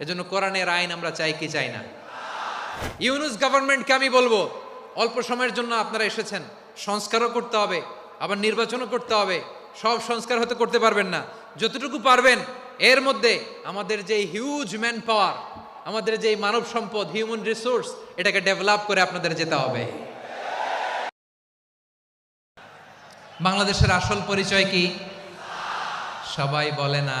এজন্য কোরআনের আইন আমরা চাই কি চাই না? ইউনুস গভর্নমেন্টকে আমি বলব, অল্প সময়ের জন্য আপনারা এসেছেন, সংস্কারও করতে হবে, আবার নির্বাচনও করতে হবে, সব সংস্কার হতে করতে পারবেন না। যতটুকু পারবেন, এর মধ্যে আমাদের যে হিউজ ম্যান পাওয়ার আমাদের যে মানব সম্পদ হিউম্যান রিসোর্স এটাকে ডেভেলপ করে আপনাদের যেতে হবে। বাংলাদেশের আসল পরিচয় কি? সবাই বলে না।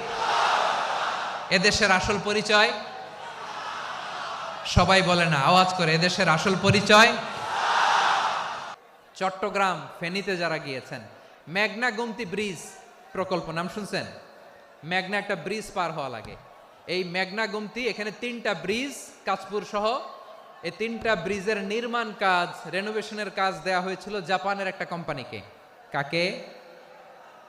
এদেশের আসল পরিচয়? সবাই বলে না, আওয়াজ করে, এদেশের আসল পরিচয়? চট্টগ্রাম ফেনীতে যারা গিয়েছেন, মেঘনা গুমতি ব্রিজ প্রকল্প, নাম শুনছেন? মেঘনা একটা ব্রিজ পার হওয়া লাগে। এই মেঘনা গুমতি, এখানে তিনটা ব্রিজ, কাঁচপুর সহ, এই তিনটা ব্রিজের নির্মাণ কাজ রেনোভেশনের কাজ দেয়া হয়েছিল জাপানের একটা কোম্পানিকে কাকে?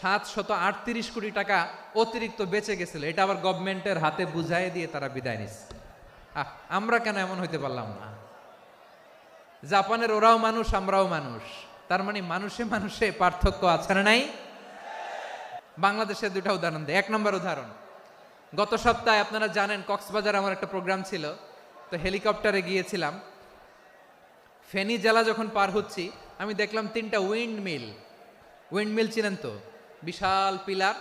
সাত শত আটত্রিশ কোটি টাকা অতিরিক্ত বেঁচে গেছিল। এটা আবার গভর্নমেন্টের হাতে বুঝাই দিয়ে তারা বিদায় নিচ্ছে আমরা কেন এমন হইতে পারলাম না? জাপানের ওরাও মানুষ, আমরাও মানুষ। তার মানে মানুষে মানুষে পার্থক্য আছে না নাই? বাংলাদেশের দুটা উদাহরণ দেয় এক নম্বর উদাহরণ, গত সপ্তাহে আপনারা জানেন কক্সবাজার আমার একটা প্রোগ্রাম ছিল। তো হেলিকপ্টারে গিয়েছিলাম। ফেনী জেলা যখন পার হচ্ছি, আমি দেখলাম তিনটা উইন্ড মিল উইন্ড মিল চিনেন তো? বিশাল পিলার,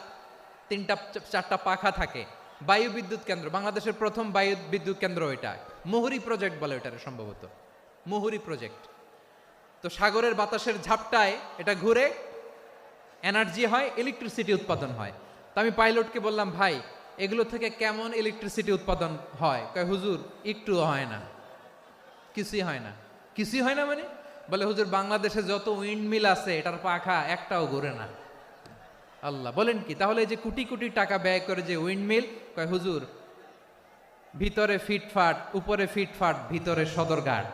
তিনটা, চারটা পাখা থাকে। বায়ু বিদ্যুৎ কেন্দ্র, বাংলাদেশের প্রথম বায়ু বিদ্যুৎ কেন্দ্র এটা। মুহুরি প্রজেক্ট বলে ওটারে সম্ভবত। মুহুরি প্রজেক্ট। তো সাগরের বাতাসের ঝাপটায় এটা ঘুরে এনার্জি হয় ইলেকট্রিসিটি উৎপাদন হয়। তো আমি পাইলটকে বললাম, ভাই, এগুলো থেকে কেমন ইলেকট্রিসিটি উৎপাদন হয়? কয়, হুজুর একটুও হয় না। কিছুই হয় না। কিছুই হয় না মানে? বলে, হুজুর, বাংলাদেশে যত উইন্ড মিল আছে, এটার পাখা একটাও ঘুরে না। আল্লাহ, বলেন কি? তাহলে যে কোটি কোটি টাকা ব্যয় করে যে উইন্ডমিল কয়, হুজুর, ভিতরে ফিটফাট, উপরে ফিটফাট, ভিতরে সদরঘাট।